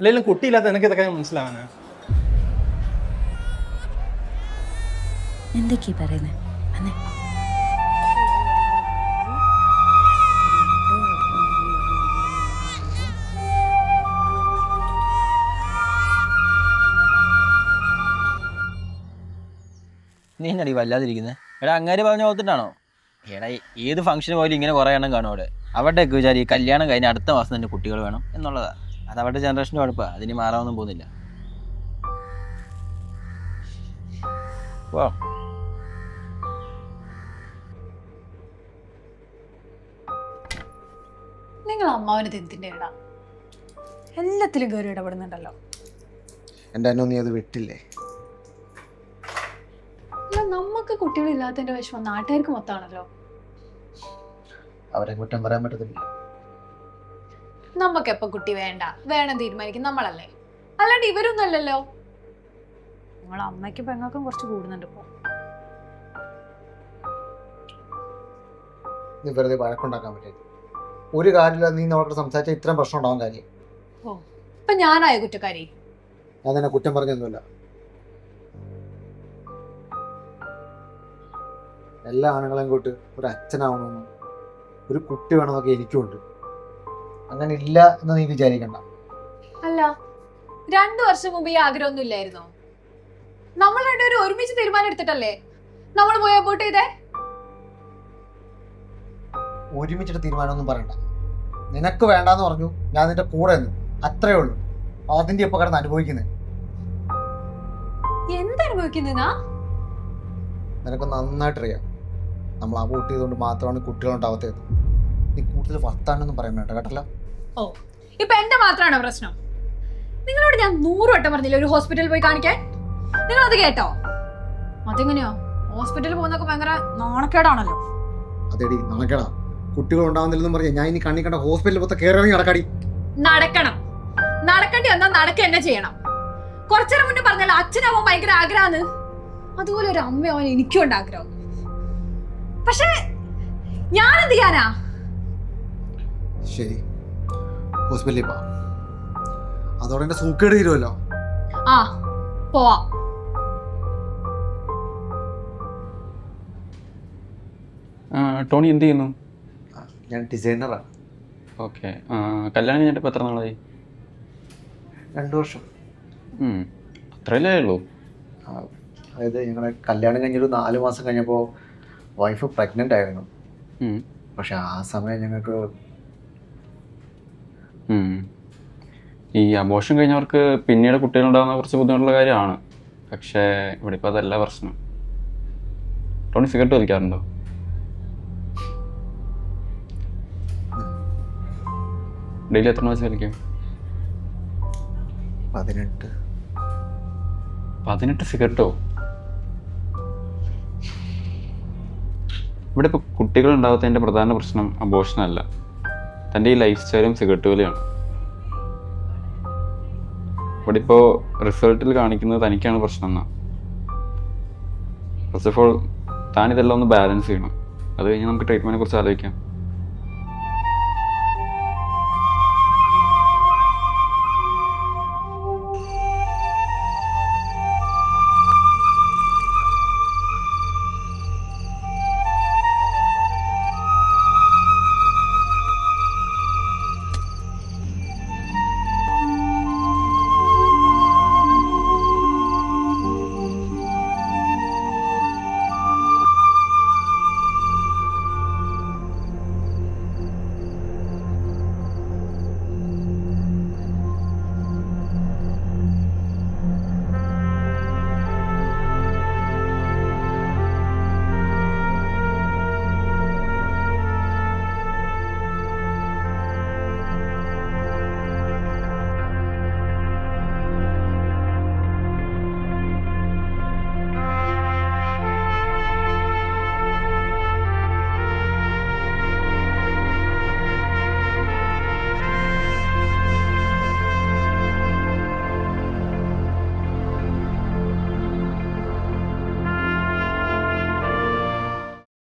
അല്ലെങ്കിലും കുട്ടിയില്ലാത്ത എനിക്ക് ഇതൊക്കെ മനസ്സിലാവാനാ? എന്തൊക്കെയാ പറയുന്നത് അന്നേ നീ എന്നടി വല്ലാതിരിക്കുന്നത് എടാ അങ്ങേര് പറഞ്ഞ ഓത്തിട്ടാണോ എടാ ഏത് ഫംഗ്ഷന് പോയാലും ഇങ്ങനെ കുറേ എണ്ണം കാണും അവിടെ. അവരുടെയൊക്കെ വിചാരി കല്യാണം കഴിഞ്ഞ അടുത്ത മാസം തന്നെ കുട്ടികൾ വേണം എന്നുള്ളതാ. അത് അവരുടെ ജനറേഷന്റെ കുഴപ്പമാണ് അതിന് മാറാനൊന്നും പോകുന്നില്ല. വാ. നിങ്ങൾ അമ്മാവന് എന്തിന്റെ ഇടാ. എല്ലാത്തിലും കയറി ഇടപെടുന്നുണ്ടല്ലോ. എന്റെ അന്നു നീ അത് വിട്ടില്ലേ? നമുക്ക് കുട്ടികളില്ലാത്തതിന്റെ വിഷമം നാട്ടുകാർക്ക് മൊത്താണല്ലോ അവരെ കുറ്റം പറയാൻ പറ്റത്തില്ല. നമുക്ക് എപ്പോ കുട്ടി വേണ്ട. വേണം തീരുമാനിക്കും നമ്മളല്ലേ. അല്ലാണ്ട് ഇവരൊന്നും അല്ലല്ലോ. നിങ്ങൾ അമ്മയ്ക്കും പെങ്ങൾക്കും കുറച്ച് കൂടുന്നുണ്ട് ഇപ്പൊ. നീ വെറുതെ വഴക്കുണ്ടാക്കാൻ പറ്റില്ല ഒരു കാര്യമില്ല നീ നമ്മളോട് സംസാരിച്ചാൽ ഇത്രയും പ്രശ്നം ഉണ്ടാവാൻ കാര്യം. ഇപ്പൊ ഞാനായ കുറ്റക്കാരി? ഞാൻ നിന്നെ കുറ്റം പറഞ്ഞൊന്നുമില്ല. എല്ലാ ആണുങ്ങളെയും കൂട്ട് ഒരു അച്ഛനാവണമെന്നും ഒരു കുട്ടി വേണമെന്നൊക്കെ എനിക്കുണ്ട് അങ്ങനെ ഇല്ല എന്ന് നീ വിചാരിക്കണ്ട. അല്ല രണ്ടു വർഷം മുമ്പ് ഈ ആഗ്രഹമൊന്നും ഇല്ലായിരുന്നോ? നമ്മൾ രണ്ടുപേരും ഒരുമിച്ച് തീരുമാനം എടുത്തിട്ടല്ലേ? നമ്മൾ പോയി അബോട്ട് ചെയ്തേ? ഒരുമിച്ചിട്ട് തീരുമാനമൊന്നും പറയണ്ട. നിനക്ക് വേണ്ടാന്ന് പറഞ്ഞു ഞാൻ നിന്റെ കൂടെ നിന്നു. അത്രേ ഉള്ളൂ. അതിന്റെ ഇപ്പൊ കിടന്ന് അനുഭവിക്കുന്നത് നിനക്ക് നന്നായിട്ട് അറിയാം നമ്മൾ അബോട്ട് ചെയ്തുകൊണ്ട് മാത്രമാണ് കുട്ടികളുണ്ടാവാത്തത്. നീ കൂടുതൽ വർത്താനൊന്നും പറയാൻ വേണ്ട കേട്ടല്ലോ? ഓ ഇപ്പൊ എന്റെ മാത്രമാണോ പ്രശ്നം? നിങ്ങളോട് ഞാൻ നൂറ് വട്ടം പറഞ്ഞില്ല ഒരു ഹോസ്പിറ്റലിൽ പോയി കാണിക്കാൻ? നിങ്ങൾ അത് കേട്ടോ? അതെങ്ങനെയോ? ഹോസ്പിറ്റലിൽ പോകുന്നൊക്കെ ഭയങ്കര നാണക്കേടാണല്ലോ. അതെടി നാണക്കേടാ. കുട്ടികൾ ഉണ്ടാവുന്നില്ലെന്നും പറഞ്ഞ ഞാൻ ഇനി കണ്ണി കണ്ട ഹോസ്പിറ്റലിൽ പോത്ത കയറി നടക്കാടി. നടക്കണം. നടക്കേണ്ടി വന്നാൽ നടക്ക തന്നെ ചെയ്യണം. കുറച്ചേരം മുന്നേ പറഞ്ഞല്ലോ അച്ഛനാവാൻ ഭയങ്കര ആഗ്രഹമാണ് അതുപോലെ ഒരു അമ്മയാവാൻ എനിക്കും ഉണ്ട് ആഗ്രഹം. പക്ഷേ ഞാൻ എന്ത് ചെയ്യാനാ? ശരി. ഹോസ്പിറ്റലിൽ പോ അതോടെ എന്റെ സൂക്കേട് തീരുമല്ലോ ആ പോവാ. ആ, ടോണി എന്ത് ചെയ്യുന്നു? ഞാൻ ഡിസൈനറാണ് ഓക്കെ. കല്യാണം കഴിഞ്ഞിട്ട് ഇപ്പോൾ എത്ര നാളായി? രണ്ട് വർഷം. അത്രയല്ലേ ഉള്ളൂ. ആ, അതായത് ഞങ്ങളുടെ കല്യാണം കഴിഞ്ഞൊരു നാല് മാസം കഴിഞ്ഞപ്പോൾ വൈഫ് പ്രഗ്നന്റ് ആയിരുന്നു. പക്ഷെ ആ സമയം ഞങ്ങൾക്ക്. ഈ അബോഷൻ കഴിഞ്ഞവർക്ക് പിന്നീട് കുട്ടികളുണ്ടാകുന്ന കുറച്ച് ബുദ്ധിമുട്ടുള്ള കാര്യമാണ്. പക്ഷേ ഇവിടെ ഇപ്പോൾ അതല്ല പ്രശ്നം. Tony cigarette വലിക്കാറുണ്ടോ? ഡെയിലി എത്ര മാസം വലിക്കും? പതിനെട്ട്. പതിനെട്ട് സിഗരറ്റോ ഇവിടെ ഇപ്പോൾ കുട്ടികൾ ഉണ്ടാകാത്തതിന്റെ പ്രധാന പ്രശ്നം അബോഷനല്ല തന്റെ ഈ ലൈഫ് സ്റ്റൈലും സിഗരറ്റ് പോലെയാണ് ഇവിടെ ഇപ്പോൾ റിസൾട്ടിൽ കാണിക്കുന്നത് തനിക്കാണ് പ്രശ്നം എന്നാ ഫസ്റ്റ് ഓഫ് ഓൾ താൻ ഇതെല്ലാം ഒന്ന് ബാലൻസ് ചെയ്യണം. അത് കഴിഞ്ഞ് നമുക്ക് ട്രീറ്റ്മെന്റിനെ കുറിച്ച് ആലോചിക്കാം.